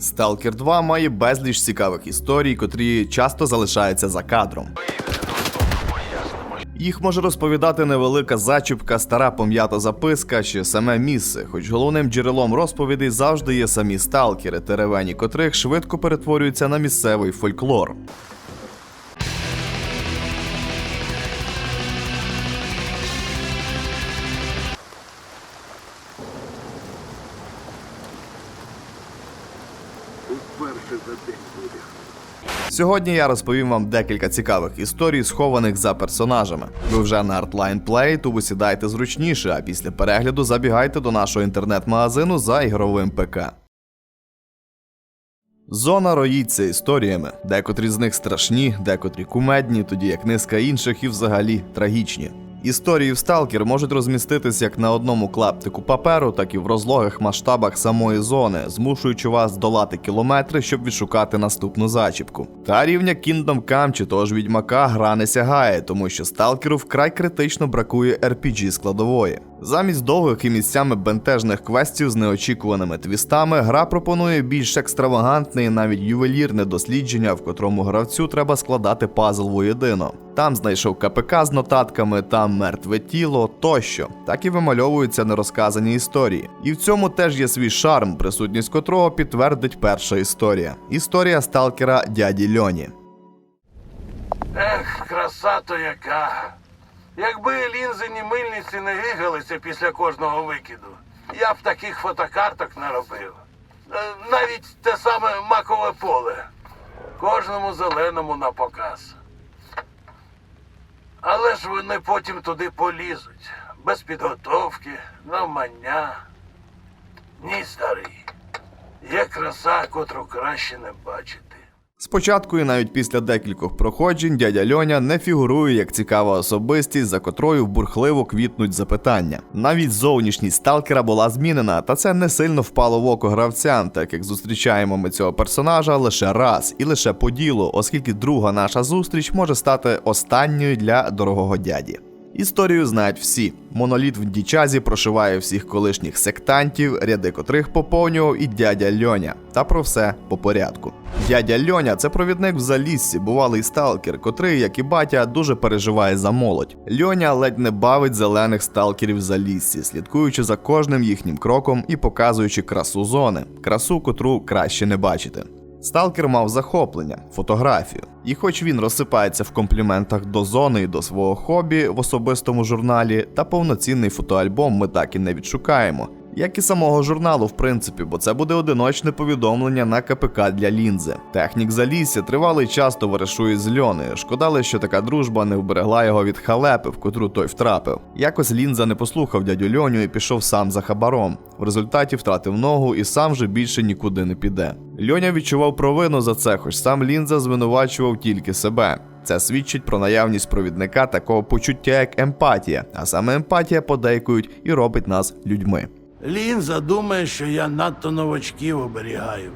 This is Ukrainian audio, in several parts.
Stalker 2 має безліч цікавих історій, котрі часто залишаються за кадром. Їх може розповідати невелика зачіпка, стара пом'ята записка чи саме місце, хоч головним джерелом розповідей завжди є самі сталкери, теревені котрих швидко перетворюються на місцевий фольклор. Сьогодні я розповім вам декілька цікавих історій, схованих за персонажами. Ви вже на Artline Play, тому сідайте зручніше, а після перегляду забігайте до нашого інтернет-магазину за ігровим ПК. Зона роїться історіями. Декотрі з них страшні, декотрі кумедні, тоді як низка інших і взагалі трагічні. Історії в Сталкер можуть розміститись як на одному клаптику паперу, так і в розлогих масштабах самої зони, змушуючи вас долати кілометри, щоб відшукати наступну зачіпку. Та рівня Kingdom Come чи того ж відьмака гра не сягає, тому що сталкеру вкрай критично бракує RPG складової. Замість довгих і місцями бентежних квестів з неочікуваними твістами, гра пропонує більш екстравагантне і навіть ювелірне дослідження, в котрому гравцю треба складати пазл воєдино. Там знайшов КПК з нотатками, там мертве тіло тощо. Так і вимальовуються нерозказані історії. І в цьому теж є свій шарм, присутність котрого підтвердить перша історія. Історія сталкера дяді Льоні. Ех, краса то яка. Якби лінзині мильниці не гигалися після кожного викиду, я б таких фотокарток наробив. Е, Навіть те саме макове поле. Кожному зеленому на показ. Але ж вони потім туди полізуть. Без підготовки, навмання. Ні, старий. Є краса, котру краще не бачити. Спочатку і навіть після декількох проходжень дядя Льоня не фігурує як цікава особистість, за котрою бурхливо квітнуть запитання. Навіть зовнішність сталкера була змінена, та це не сильно впало в око гравцям, так як зустрічаємо ми цього персонажа лише раз і лише по ділу, оскільки друга наша зустріч може стати останньою для дорогого дяді. Історію знають всі. Моноліт в Дічазі прошиває всіх колишніх сектантів, ряди котрих поповнював і дядя Льоня. Та про все по порядку. Дядя Льоня це провідник в заліссі, бувалий сталкер, котрий, як і батя, дуже переживає за молодь. Льоня ледь не бавить зелених сталкерів в заліссі, слідкуючи за кожним їхнім кроком і показуючи красу зони, красу, котру краще не бачити. Сталкер мав захоплення, фотографію. І хоч він розсипається в компліментах до зони і до свого хобі в особистому журналі, та повноцінний фотоальбом ми так і не відшукаємо. Як і самого журналу, в принципі, бо це буде одиночне повідомлення на КПК для лінзи. Технік Залісся тривалий час товаришує з Льони. Шкода що така дружба не вберегла його від халепи, в котру той втрапив. Якось лінза не послухав дядю Льоню і пішов сам за хабаром. В результаті втратив ногу і сам вже більше нікуди не піде. Льоня відчував провину за це, хоч сам лінза звинувачував тільки себе. Це свідчить про наявність провідника такого почуття, як емпатія, а саме емпатія подейкують і робить нас людьми. Лінза думає, що я надто новачків оберігаю.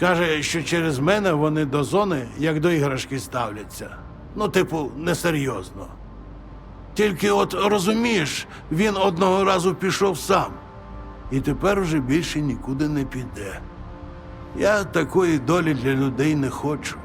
Каже, що через мене вони до зони як до іграшки ставляться. Ну, типу, несерйозно. Тільки от розумієш, він одного разу пішов сам, і тепер вже більше нікуди не піде. Я такої долі для людей не хочу.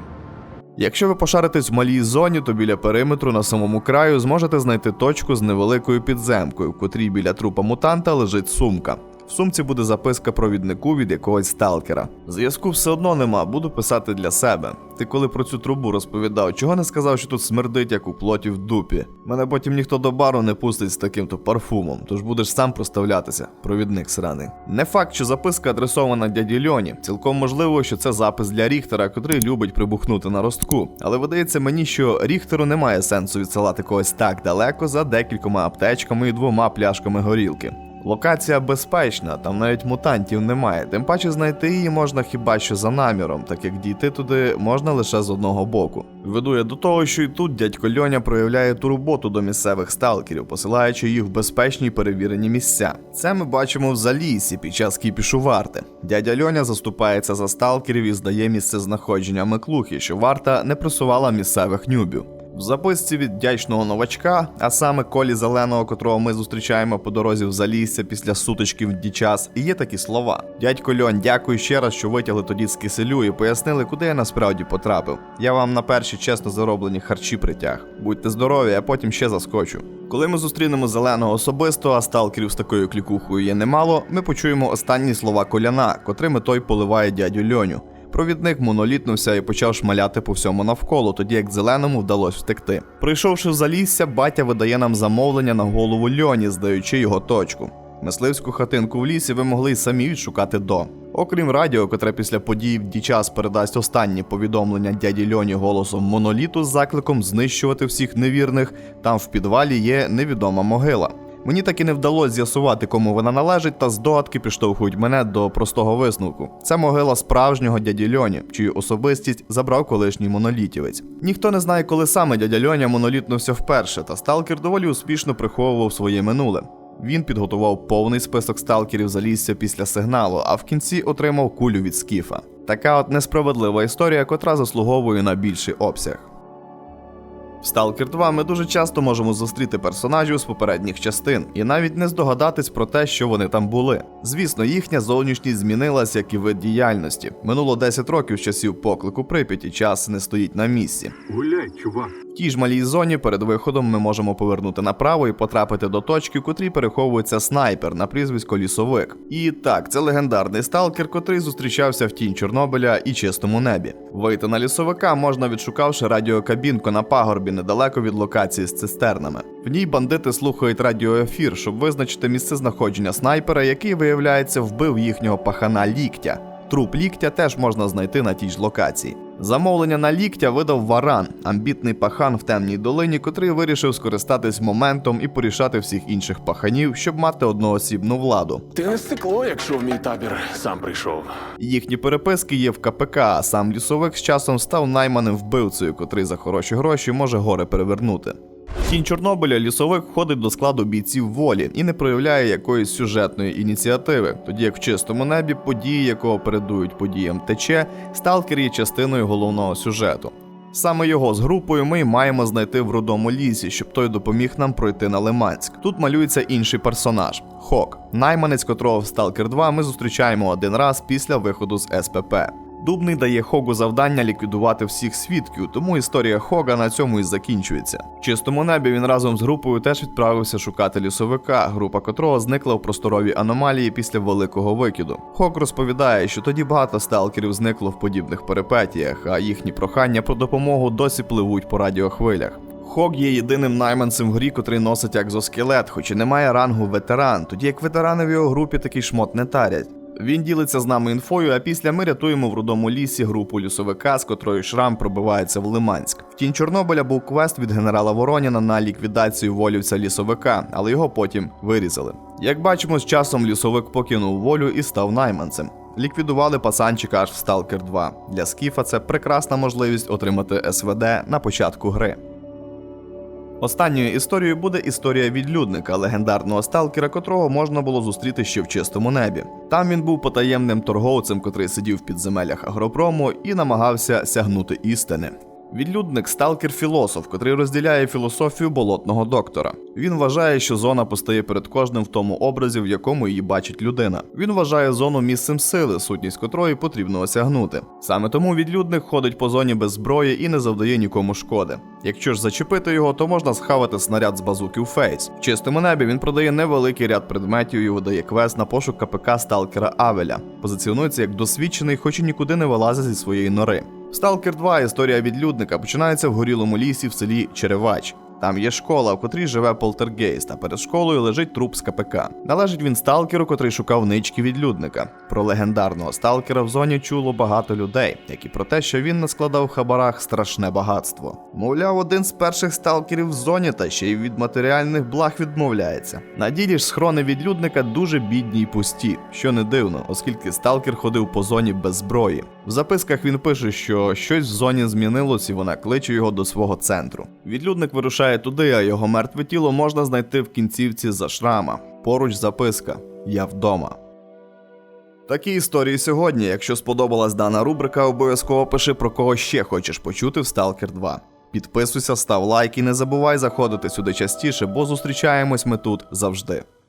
Якщо ви пошаритесь в малій зоні, то біля периметру на самому краю зможете знайти точку з невеликою підземкою, в котрій біля трупа мутанта лежить сумка. В сумці буде записка провіднику від якогось сталкера. Зв'язку все одно нема, буду писати для себе. Ти коли про цю трубу розповідав, чого не сказав, що тут смердить, як у плоті в дупі. Мене потім ніхто до бару не пустить з таким-то парфумом, тож будеш сам проставлятися, провідник сраний. Не факт, що записка адресована дяді Льоні. Цілком можливо, що це запис для Ріхтера, котрий любить прибухнути на ростку. Але видається мені, що Ріхтеру немає сенсу відсилати когось так далеко за декількома аптечками і двома пляшками горілки. Локація безпечна, там навіть мутантів немає. Тим паче знайти її можна хіба що за наміром, так як дійти туди можна лише з одного боку. Веду я до того, що і тут дядько Льоня проявляє турботу до місцевих сталкерів, посилаючи їх в безпечні перевірені місця. Це ми бачимо в залісі під час кіпішу варти. Дядя Льоня заступається за сталкерів і здає місце знаходження Миклухи, що варта не просувала місцевих нюбів. В записці від вдячного новачка, а саме Колі Зеленого, котрого ми зустрічаємо по дорозі в Залісся після сутички в Дічас, є такі слова: Дядько Льонь, дякую ще раз, що витягли тоді з киселю і пояснили, куди я насправді потрапив. Я вам на перші чесно зароблені харчі притяг. Будьте здорові, а потім ще заскочу. Коли ми зустрінемо зеленого особисто, а сталкерів з такою клікухою є немало, ми почуємо останні слова коляна, котрими той поливає дядю Льоню. Провідник монолітнувся і почав шмаляти по всьому навколо, тоді як зеленому вдалося втекти. Прийшовши в залісся, батя видає нам замовлення на голову Льоні, здаючи його точку. Мисливську хатинку в лісі ви могли й самі відшукати до. Окрім радіо, котре після подій в дічас передасть останні повідомлення дяді Льоні голосом моноліту з закликом знищувати всіх невірних, там в підвалі є невідома могила. Мені так і не вдалося з'ясувати, кому вона належить, та здогадки підштовхують мене до простого висновку. Це могила справжнього дяді Льоні, чию особистість забрав колишній монолітівець. Ніхто не знає, коли саме дядя Льоня монолітнувся вперше, та сталкер доволі успішно приховував своє минуле. Він підготував повний список сталкерів залісся після сигналу, а в кінці отримав кулю від скіфа. Така от несправедлива історія, котра заслуговує на більший обсяг. В Stalker 2 ми дуже часто можемо зустріти персонажів з попередніх частин і навіть не здогадатись про те, що вони там були. Звісно, їхня зовнішність змінилась, як і вид діяльності. Минуло 10 років з часів поклику Прип'яті, час не стоїть на місці. Гуляй, чувак. В тій ж малій зоні перед виходом ми можемо повернути направо і потрапити до точки, в котрій переховується снайпер на прізвисько лісовик. І так, це легендарний сталкер, котрий зустрічався в тінь Чорнобиля і чистому небі. Вийти на лісовика можна відшукавши радіокабінку на пагорбі недалеко від локації з цистернами. В ній бандити слухають радіоефір, щоб визначити місце знаходження снайпера, який виявляється вбив їхнього пахана ліктя. Труп ліктя теж можна знайти на тій ж локації. Замовлення на ліктя видав Варан, амбітний пахан в темній долині, котрий вирішив скористатись моментом і порішати всіх інших паханів, щоб мати одноосібну владу. Ти не стекло, якщо в мій табір сам прийшов. Їхні переписки є в КПК, а сам лісовик з часом став найманим вбивцею, котрий за хороші гроші може горе перевернути. В Тінь Чорнобиля лісовик входить до складу бійців волі і не проявляє якоїсь сюжетної ініціативи, тоді як в чистому небі події, якого передують подіям ТЧ, сталкер є частиною головного сюжету. Саме його з групою ми маємо знайти в рудому лісі, щоб той допоміг нам пройти на Лиманськ. Тут малюється інший персонаж Хок, найманець, котрого в Stalker 2 ми зустрічаємо один раз після виходу з СПП. Дубний дає Хогу завдання ліквідувати всіх свідків, тому історія Хога на цьому і закінчується. В чистому небі він разом з групою теж відправився шукати лісовика, група котрого зникла в просторовій аномалії після великого викиду. Хог розповідає, що тоді багато сталкерів зникло в подібних перипетіях, а їхні прохання про допомогу досі пливуть по радіохвилях. Хог є єдиним найманцем в грі, котрий носить екзоскелет, хоч і не має рангу ветеран, тоді як ветерани в його групі такий шмот не тарять. Він ділиться з нами інфою, а після ми рятуємо в рудому лісі групу лісовика, з котрою шрам пробивається в Лиманськ. В тінь Чорнобиля був квест від генерала Вороніна на ліквідацію волівця лісовика, але його потім вирізали. Як бачимо, з часом лісовик покинув волю і став найманцем. Ліквідували пасанчика аж в Stalker 2. Для Скіфа це прекрасна можливість отримати СВД на початку гри. Останньою історією буде історія відлюдника, легендарного сталкера, котрого можна було зустріти ще в чистому небі. Там він був потаємним торговцем, котрий сидів в підземеллях агропрому і намагався сягнути істини. Відлюдник сталкер філософ, котрий розділяє філософію болотного доктора. Він вважає, що зона постає перед кожним в тому образі, в якому її бачить людина. Він вважає зону місцем сили, сутність котрої потрібно осягнути. Саме тому відлюдник ходить по зоні без зброї і не завдає нікому шкоди. Якщо ж зачепити його, то можна схавати снаряд з базуки у фейс. В чистому небі він продає невеликий ряд предметів і видає квест на пошук КПК сталкера Авеля. Позиціонується як досвідчений, хоч і нікуди не вилазить зі своєї нори. Сталкер 2 історія відлюдника починається в горілому лісі в селі Черевач. Там є школа, в котрій живе полтергейст, а перед школою лежить труп з КПК. Належить він сталкеру, котрий шукав нички відлюдника. Про легендарного сталкера в зоні чуло багато людей, як і про те, що він наскладав в хабарах страшне багатство. Мовляв, один з перших сталкерів в зоні та ще й від матеріальних благ відмовляється. На ділі ж схрони відлюдника дуже бідні й пусті, що не дивно, оскільки сталкер ходив по зоні без зброї. В записках він пише, що щось в зоні змінилось і вона кличе його до свого центру. Відлюдник вирушає туди, а його мертве тіло можна знайти в кінцівці за шрама. Поруч записка Я вдома. Такі історії сьогодні. Якщо сподобалась дана рубрика, обов'язково пиши про кого ще хочеш почути в Stalker 2. Підписуйся, став лайк і не забувай заходити сюди частіше, бо зустрічаємось ми тут завжди.